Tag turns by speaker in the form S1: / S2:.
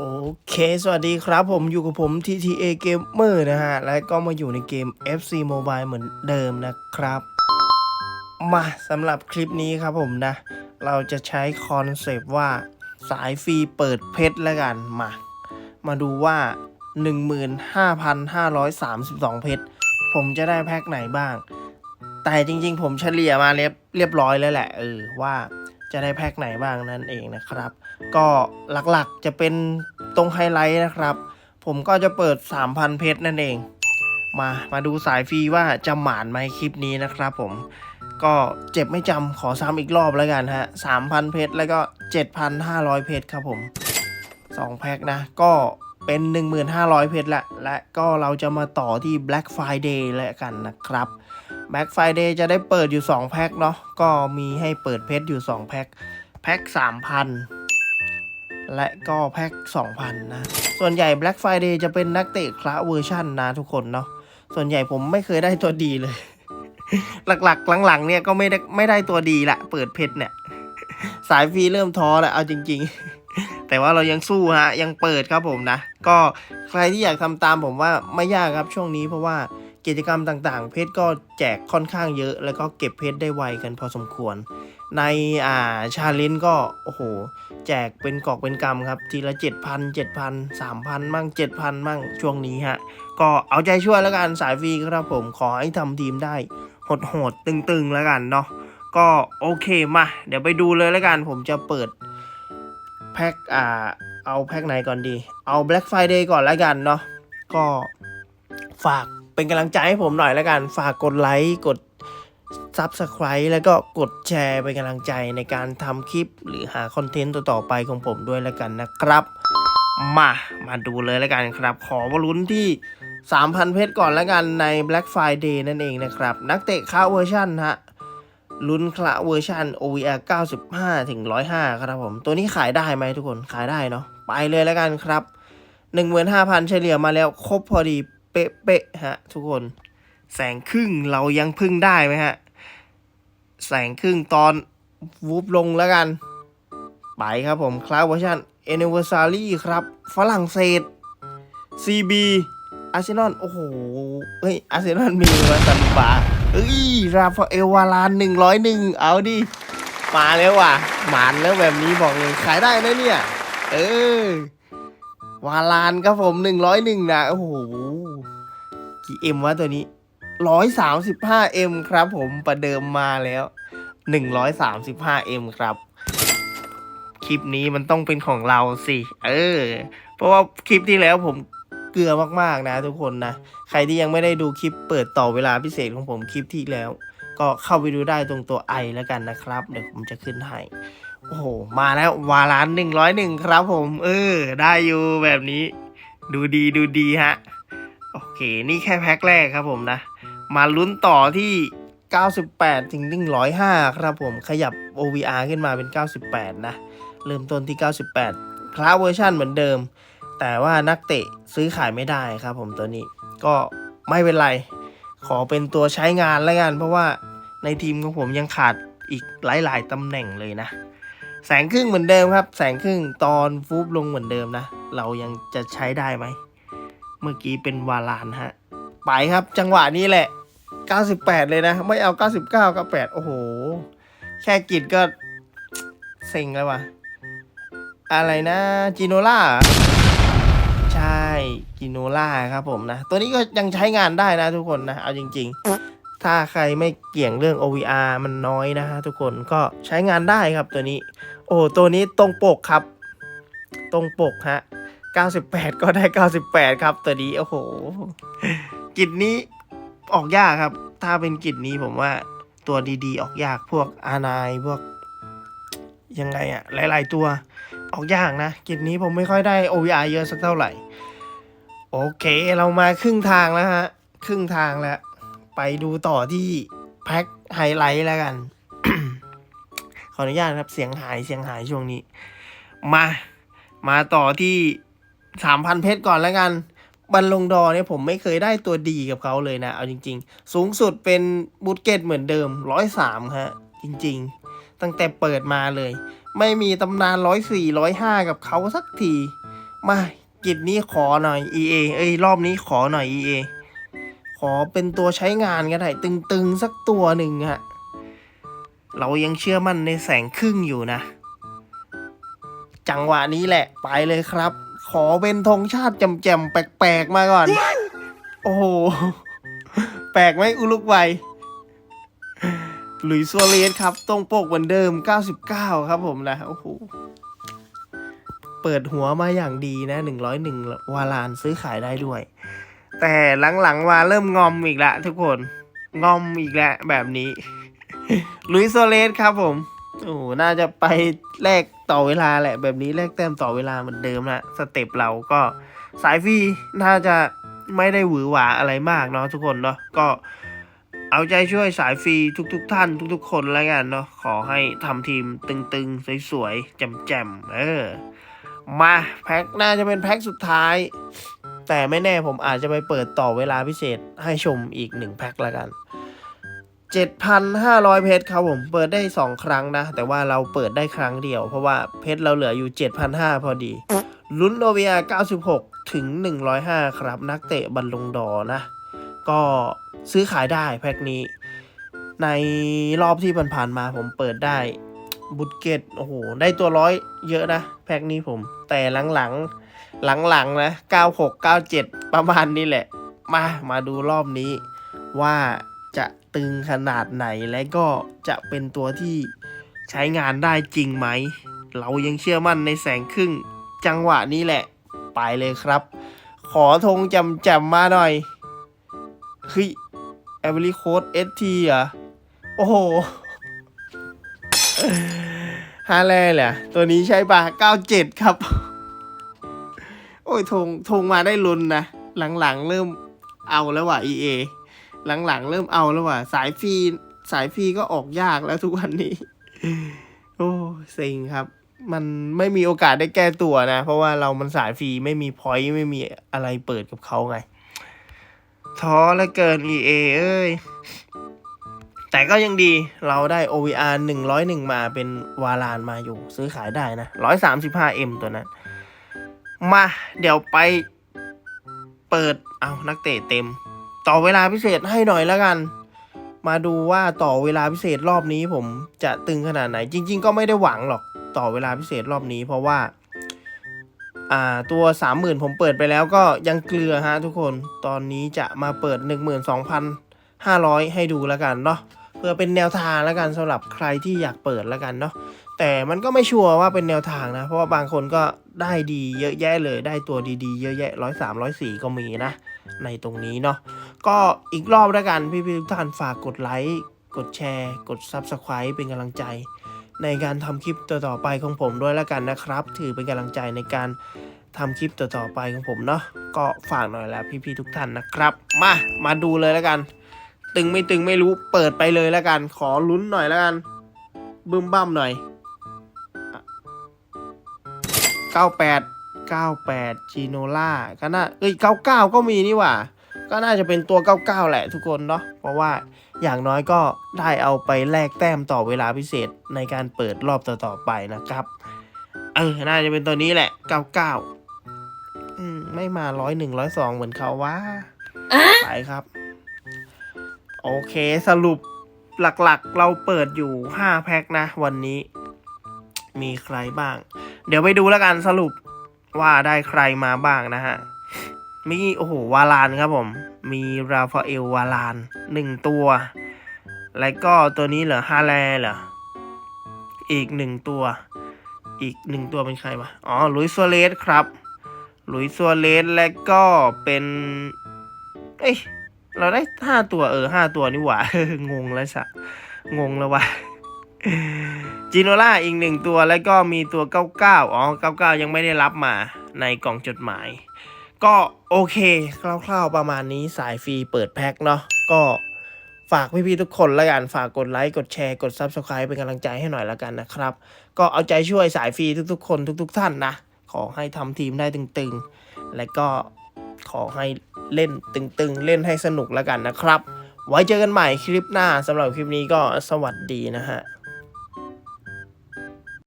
S1: โอเค สวัสดีครับผมอยู่กับผม TTA Gamer นะฮะ และก็มาอยู่ในเกม FC Mobile เหมือนเดิมนะครับ มาสำหรับคลิปนี้ครับผมนะ เราจะใช้คอนเซปต์ว่าสายฟรีเปิดเพชรแล้วกัน มา มาดูว่า 15,532 เพชร ผมจะได้แพ็คไหนบ้าง แต่จริงๆ ผมเฉลี่ยมาเรียบเรียบร้อยแล้วแหละ เออว่า จะได้แพ็คไหนบ้างนั่นเองนะครับ ก็หลักๆจะเป็นตรงไฮไลท์นะครับ ผมก็จะเปิด 3,000 เพชรนั่นเอง มามาดูสายฟรีว่าจะหมานไหมคลิปนี้นะครับผมก็เจ็บไม่จำขอซ้ำอีกรอบแล้วกันฮะ 3,000 เพชรแล้วก็ 7,500 เพชรครับผม 2 แพ็คนะ ก็เป็น 1,500 เพชรละ และก็เราจะมาต่อที่ Black Friday แล้วกันนะครับ Black Friday จะได้เปิดอยู่ 2 แพ็คเนาะก็มีให้เปิดเพชรอยู่ 2 แพ็คแพ็ค3,000 และก็แพ็ค2,000 นะ ส่วนใหญ่ Black Friday จะเป็นนักเตะคละเวอร์ชันนะทุกคนเนาะส่วนใหญ่ผมไม่เคยได้ตัวดีเลย หลักๆ หลังๆ เนี่ยก็ไม่ได้ไม่ได้ตัวดีละเปิดเพชรเนี่ย สายฟรีเริ่มท้อแล้วเอาจริง ๆ แต่ว่าเรายังสู้ฮะ ยังเปิดครับผมนะ ก็ใครที่อยากทำตามผมว่าไม่ยากครับช่วงนี้เพราะว่า กิจกรรมต่างๆ เพชรก็แจกค่อนข้างเยอะ แล้วก็เก็บเพชรได้ไวกันพอสมควร ในอ่าชาเลนก็โอ้โห แจกเป็นกอกเป็นกำครับทีละ 7,000 7,000 3,000 มั่ง 7,000 มั่งช่วงนี้ฮะ ก็เอาใจช่วยแล้วกันสายฟรีครับผมขอให้ทำทีมได้โหดๆตึงๆแล้วกันเนาะก็โอเคมา เดี๋ยวไปดูเลยแล้วกันผมจะเปิดแพ็คอ่าเอาแพ็คไหนก่อนดี เอา Black Friday ก่อนแล้วกันเนาะก็ฝาก เป็นกำลังใจให้ผมหน่อยแล้วกัน ฝากกดไลค์กด Subscribe แล้วก็กดแชร์เป็นกำลังใจในการทำคลิป หรือหาคอนเทนต์ต่อๆไปของผมด้วยแล้วกันนะครับ มามาดูเลยแล้วกันครับ ขอวลุ้นที่ 3,000 เพชรก่อนแล้วกันใน Black Friday นั่นเองนะครับ นักเตะค่าเวอร์ชันฮะลุ้นคละเวอร์ชัน OVR 95 ถึง 105 ครับผม ตัวนี้ขายได้ไหมทุกคนขายได้เนาะไปเลยแล้วกันครับ 15,000 เฉลี่ยมาแล้วครบพอดี เป๊ะๆฮะทุกคน แสงครึ่งเรายังพึ่งได้ไหมฮะ แสงครึ่งตอนวูบลงแล้วกัน ไปครับผมคลาสเวอร์ชัน Anniversary ครับ ฝรั่งเศส CB อาร์เซนอล โอ้โห เฮ้ย อาร์เซนอลมีมาตันบาเอ้ย ราฟาเอลวารานหนึ่งร้อยหนึ่ง เอาดิ มาแล้วว่ะ หมานแล้วแบบนี้บอกเลย ขายได้นะเนี่ย เออ วาลานครับผมหนึ่งร้อยหนึ่งนะ โอ้โห กี่เอ็มวะตัวนี้ร้อยสามสิบห้าเอ็มครับผมประเดิมมาแล้วหนึ่งร้อยสามสิบห้าเอ็มครับ คลิปนี้มันต้องเป็นของเราสิ เออ เพราะว่าคลิปที่แล้วผมเกลือมากๆนะทุกคนนะ ใครที่ยังไม่ได้ดูคลิปเปิดต่อเวลาพิเศษของผมคลิปที่แล้ว ก็เข้าไปดูได้ตรงตัวไอแล้วกันนะครับ เดี๋ยวผมจะขึ้นให้ โอ้โห มาแล้ววาลานหนึ่งร้อยหนึ่งครับผม เออ ได้อยู่แบบนี้ ดูดีดูดีฮะ เคนี่แค่แพ็คแรกครับผมนะ มาลุ้นต่อที่ 98 ถึง 105 ครับผมขยับ OVR ขึ้นมาเป็น 98 นะ เริ่มต้นที่ 98 คลาเวอร์ชันเหมือนเดิม แต่ว่านักเตะซื้อขายไม่ได้ครับผมตัวนี้ก็ไม่เป็นไร ขอเป็นตัวใช้งานแล้วกัน เพราะว่าในทีมของผมยังขาดอีกหลาย ๆตำแหน่งเลยนะ แสงครึ่งเหมือนเดิมครับ แสงครึ่งตอนฟูบลงเหมือนเดิมนะ เรายังจะใช้ได้ไหม เมื่อกี้เป็นวาลานฮะ ไปครับจังหวะนี้แหละ 98 เลยนะ ไม่เอา 99 98 โอ้โห แค่กิดก็เซ็งแล้ววะอะไรนะจิโนล่าใช่จิโนล่าครับผมนะ ตัวนี้ก็ยังใช้งานได้นะทุกคนนะ เอาจริง ๆ ถ้าใครไม่เกี่ยงเรื่อง OVR มันน้อยนะฮะทุกคนก็ใช้งานได้ครับตัวนี้ โอ้ตัวนี้ตรงปกครับ ตรงปกฮะ 98 ก็ได้ 98 ครับ ตัวนี้ โอ้โห กิจนี้ออกยากครับ ถ้าเป็นกิจนี้ผมว่าตัวดีๆ ออกยากพวกอานายพวก ยังไงอะหลาย ๆ ตัวออกยากนะ กิจนี้ผมไม่ค่อยได้ OVR เยอะสักเท่าไหร่ โอเค เรามาครึ่งทางแล้วฮะ ครึ่งทางแล้ว ไปดูต่อที่แพ็คไฮไลท์แล้วกัน ขออนุญาตครับเสียงหายเสียงหายช่วงนี้ มา มาต่อที่ สามพันเพชรก่อนแล้วกันบันลงดอเนี่ยผมไม่เคยได้ตัวดีกับเขาเลยนะ เอาจริง ๆ สูงสุดเป็นบูตเกตเหมือนเดิมร้อยสามฮะ จริง ๆ ตั้งแต่เปิดมาเลย ไม่มีตำนานร้อยสี่ร้อยห้ากับเขาสักที มากิจนี้ขอหน่อย EA เอ้ยรอบนี้ขอหน่อย EA ขอเป็นตัวใช้งานก็ได้ ตึงๆ สักตัวหนึ่งอะเรายังเชื่อมั่นในแสงครึ่งอยู่นะ จังหวะนี้แหละไปเลยครับ ขอเป็นธงชาติแจ่มๆแปลกๆมาก่อน โอ้โห แปลกไหมอุลุกไวหลุยส์ซัวเรสครับตรงปกเหมือนเดิม 99 ครับผมนะ โอ้โห เปิดหัวมาอย่างดีนะ 101 วาลานซื้อขายได้ด้วย แต่หลังๆมาเริ่มงอมอีกละทุกคน งอมอีกแล้วแบบนี้หลุยส์ซัวเรสครับผม โอ้น่าจะไปแลกต่อเวลาแหละ แบบนี้แลกแต้มต่อเวลาเหมือนเดิมนะสเต็ปเราก็สายฟรีน่าจะไม่ได้หวือหวาอะไรมากเนาะทุกคนเนาะก็เอาใจช่วยสายฟรีทุกๆทท่านทุกๆ คนแล้วกันเนาะขอให้ทำทีมตึงๆ สวยๆ แจ่มๆ เออ มาแพ็คน่าจะเป็นแพ็คสุดท้าย แต่ไม่แน่ผมอาจจะไปเปิดต่อเวลาพิเศษให้ชมอีกหนึ่งแพ็คละกัน 7,500 เพชรครับผม เปิดได้ 2 ครั้งนะ แต่ว่าเราเปิดได้ครั้งเดียว เพราะว่าเพชรเราเหลืออยู่ 7,500 พอดีลุ้นโนเวีย 96 ถึง 105 ครับ นักเตะบัลลงดอนะ ก็ซื้อขายได้แพ็คนี้ ในรอบที่ผ่านๆมาผมเปิดได้บุตเกตโอ้โห ได้ตัวร้อยเยอะนะ แพ็คนี้ผม แต่หลังๆ หลังๆ นะ 96 97 ประมาณนี้แหละ มา มาดูรอบนี้ว่า ตึงขนาดไหนและก็จะเป็นตัวที่ใช้งานได้จริงไหม เรายังเชื่อมั่นในแสงครึ่งจังหวะนี้แหละ ไปเลยครับ ขอธงจำจำมาหน่อยเฮ้ยแอเวอรี่โค้ดเอสทีอะโอ้โหฮาแลเหรอตัวนี้ใช่ปะ97 ครับ โอ้ยธงธงมาได้ลุนนะ หลังๆ เริ่มเอาแล้วว่ะ EA หลังๆ เริ่มเอาแล้วว่ะสายฟรีสายฟรีก็ออกยากแล้วทุกวันนี้ โอ้เซ็งครับ มันไม่มีโอกาสได้แก้ตัวนะ เพราะว่าเรามันสายฟรีไม่มีพอยต์ไม่มีอะไรเปิดกับเขาไง ท้อเหลือเกิน EA เอ้ย แต่ก็ยังดีเราได้ OVR 101 มาเป็นวาลานมาอยู่ ซื้อขายได้นะ 135M ตัวนั้น มา เดี๋ยวไปเปิดเอานักเตะเต็ม ต่อเวลาพิเศษให้หน่อยแล้วกัน มาดูว่าต่อเวลาพิเศษรอบนี้ผมจะตึงขนาดไหน จริง ๆ ก็ไม่ได้หวังหรอกต่อเวลาพิเศษรอบนี้ เพราะว่า อ่าตัว 30,000 ผมเปิดไปแล้วก็ยังเกลือฮะทุกคนตอนนี้จะมาเปิด 12,500 ให้ดูแล้วกันเนาะเพื่อเป็นแนวทางแล้วกันสำหรับใครที่อยากเปิดแล้วกันเนาะแต่มันก็ไม่ชัวร์ว่าเป็นแนวทางนะ เพราะว่าบางคนก็ได้ดีเยอะแยะเลย ได้ตัวดีๆ เยอะแยะร้อยสามร้อยสี่ก็มีนะ ในตรงนี้เนาะ ก็อีกรอบแล้วกันพี่ๆทุกท่านฝากกดไลค์ กดแชร์ กด Subscribe เป็นกำลังใจ ในการทำคลิปต่อๆไปของผมด้วยแล้วกันนะครับ ถือเป็นกำลังใจในการทำคลิปต่อๆไปของผมเนาะก็ฝากหน่อยแล้วพี่ๆทุกท่านนะครับ มามาดูเลยแล้วกัน ตึงไม่ตึงไม่รู้เปิดไปเลยแล้วกัน ขอลุ้นหน่อยแล้วกันบึ้มบ้ามหน่อย 98 98จีโนล่าก็น่าเอ้ย 99 ก็มีนี่หว่า ก็น่าจะเป็นตัว 99 แหละทุกคนเนาะเพราะว่าอย่างน้อยก็ได้เอาไปแลกแต้มต่อเวลาพิเศษในการเปิดรอบต่อๆไปนะครับ เออ น่าจะเป็นตัวนี้แหละ 99 อืม ไม่มา 101 102 เหมือนเขาว่าไปครับ โอเคสรุปหลักๆ เราเปิดอยู่ 5 แพ็คนะ วันนี้ มีใครบ้าง เดี๋ยวไปดูแล้วกันสรุปว่าได้ใครมาบ้างนะฮะ มีโอ้โหวาลานครับผม มีราฟาเอลวาลานหนึ่งตัว แล้วก็ตัวนี้เหรอฮาแลเหรออีกหนึ่งตัว อีกหนึ่งตัวเป็นใครวะอ๋อลุยซัวเรสครับลุยซัวเรสและก็เป็นเอ้ยเราได้ห้าตัวเออห้าตัวนี่หว่างงแล้วสะงงแล้ววะจิโนล่าอีกหนึ่งตัวแล้วก็มีตัว 99 อ๋อ 99 ยังไม่ได้รับมาในกล่องจดหมาย ก็โอเคคร่าวๆประมาณนี้สายฟรีเปิดแพ็คเนาะก็ฝากพี่ๆทุกคนละกันฝากกดไลค์กดแชร์กด Subscribe เป็นกำลังใจให้หน่อยละกันนะครับ ก็เอาใจช่วยสายฟรีทุกๆ คนทุก ๆ ท่านนะ ขอให้ทำทีมได้ตึงๆ และก็ขอให้เล่นตึงๆ เล่นให้สนุกแล้วกันนะครับ ไว้เจอกันใหม่คลิปหน้าสำหรับคลิปนี้ก็สวัสดีนะฮะ